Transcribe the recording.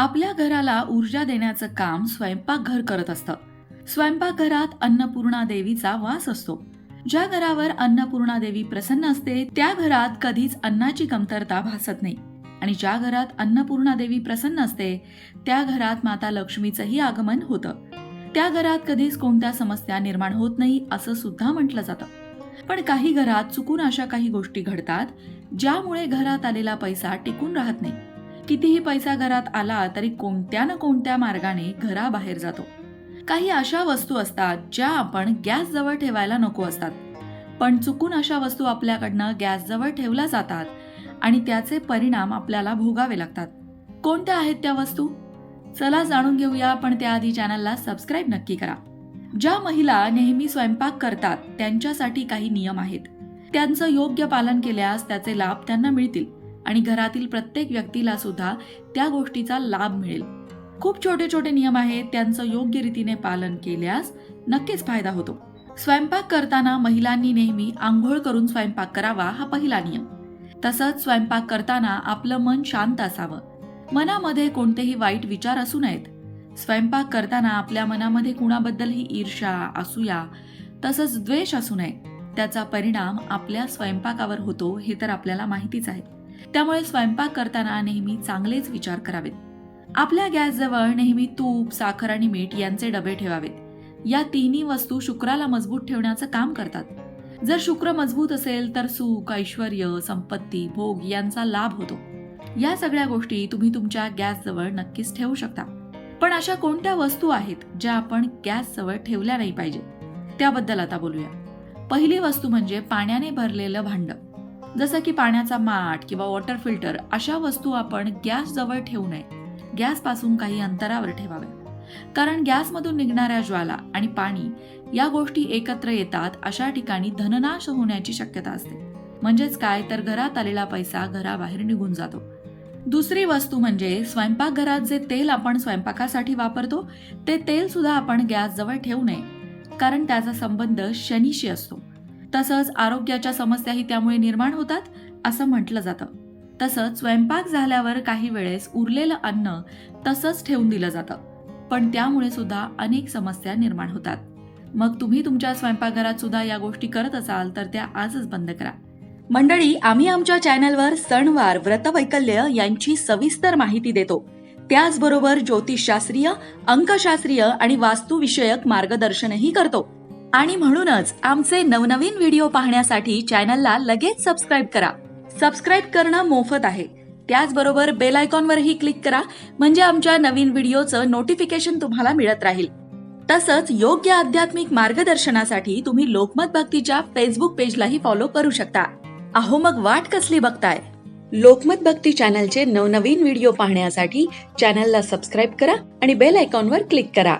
आपल्या घराला ऊर्जा देण्याचं काम स्वयंपाकघर करत असतं. स्वयंपाकघरात अन्नपूर्णा देवीचा वास असतो. ज्या घरावर अन्नपूर्णा देवी प्रसन्न असते त्या घरात कधीच अन्नाची कमतरता भासत नाही. आणि ज्या घरात अन्नपूर्णा देवी प्रसन्न असते त्या घरात माता लक्ष्मीचंही आगमन होतं. त्या घरात कधीच कोणत्या समस्या निर्माण होत नाही असं सुद्धा म्हटलं जातं. पण काही घरात चुकून अशा काही गोष्टी घडतात ज्यामुळे घरात आलेला पैसा टिकून राहत नाही. कितीही पैसा घरात आला तरी कोणत्या ना कोणत्या मार्गाने घराबाहेर जातो. काही अशा वस्तू असतात ज्या आपण गॅस जवळ ठेवायला नको असतात. पण चुकून अशा वस्तू आपल्याकडनं गॅस जवळ ठेवल्या जातात आणि त्याचे परिणाम आपल्याला भोगावे लागतात. कोणत्या आहेत त्या वस्तू? चला जाणून घेऊया पण त्याआधी चॅनलला सबस्क्राईब नक्की करा. ज्या महिला नेहमी स्वयंपाक करतात त्यांच्यासाठी काही नियम आहेत. त्यांचं योग्य पालन केल्यास त्याचे लाभ त्यांना मिळतील. आणि घरातील प्रत्येक व्यक्तीला सुद्धा त्या गोष्टीचा लाभ मिळेल. खूप छोटे छोटे नियम आहेत त्यांचं योग्य रीतीने पालन केल्यास नक्कीच फायदा होतो. स्वयंपाक करताना महिलांनी नेहमी आंघोळ करून स्वयंपाक करावा हा पहिला नियम. तसंच स्वयंपाक करताना आपलं मन शांत असावं. मनामध्ये कोणतेही वाईट विचार असू नयेत. स्वयंपाक करताना आपल्या मनामध्ये कुणाबद्दलही ईर्षा असूया तसंच द्वेष असू नये. त्याचा परिणाम आपल्या स्वयंपाकावर होतो हे तर आपल्याला माहितीच आहे. त्यामुळे स्वयंपाक करताना नेहमी चांगलेच विचार करावेत. आपल्या गॅसजवळ नेहमी तूप साखर आणि मीठ यांचे डबे ठेवावेत. या तिन्ही वस्तू शुक्राला मजबूत ठेवण्याचं काम करतात. जर शुक्र मजबूत असेल तर सुख ऐश्वर संपत्ती भोग यांचा लाभ होतो. या सगळ्या गोष्टी तुम्ही तुमच्या गॅसजवळ नक्कीच ठेवू शकता. पण अशा कोणत्या वस्तू आहेत ज्या आपण गॅसजवळ ठेवल्या नाही पाहिजे त्याबद्दल आता बोलूया. पहिली वस्तू म्हणजे पाण्याने भरलेलं भांड. जसं की पाण्याचा माठ किंवा वॉटर फिल्टर अशा वस्तू आपण गॅस जवळ ठेवू नये. गॅसपासून काही अंतरावर ठेवाव्या कारण गॅसमधून निघणाऱ्या ज्वाला आणि पाणी या गोष्टी एकत्र येतात अशा ठिकाणी धननाश होण्याची शक्यता असते. म्हणजेच काय? तर घरात आलेला पैसा घराबाहेर निघून जातो. दुसरी वस्तू म्हणजे स्वयंपाकघरात जे तेल आपण स्वयंपाकासाठी वापरतो ते तेल सुद्धा आपण गॅस जवळ ठेवू नये. कारण त्याचा संबंध शनीशी असतो. तसंच आरोग्याच्या समस्याही त्यामुळे निर्माण होतात असं म्हटलं जातं. तसंच स्वयंपाक झाल्यावर काही वेळेस उरलेलं अन्न तसंच ठेवून दिलं जातं. पण त्यामुळे सुद्धा अनेक समस्या निर्माण होतात. मग तुम्ही तुमच्या स्वयंपाकघरात सुद्धा या गोष्टी करत असाल तर त्या आजच बंद करा. मंडळी आम्ही आमच्या चॅनलवर सणवार व्रतवैकल्य यांची सविस्तर माहिती देतो. त्याचबरोबर ज्योतिषशास्त्रीय अंकशास्त्रीय आणि वास्तुविषयक मार्गदर्शनही करतो. आणि म्हणूनच आमचे नवनवीन व्हिडिओ पाहण्यासाठी चॅनलला लगेच सबस्क्राईब करा. सबस्क्राईब करणं मोफत आहे. त्याचबरोबर बेल आयकॉनवरही क्लिक करा म्हणजे आमच्या नवीन व्हिडिओचं नोटिफिकेशन तुम्हाला मिळत राहील. तसंच योग्य आध्यात्मिक मार्गदर्शनासाठी तुम्ही लोकमत भक्तीच्या फेसबुक पेजलाही फॉलो करू शकता. अहो मग वाट कसली बघताय? लोकमत भक्ती चॅनलचे नवनवीन व्हिडिओ पाहण्यासाठी चॅनलला सबस्क्राईब करा आणि बेल आयकॉनवर क्लिक करा.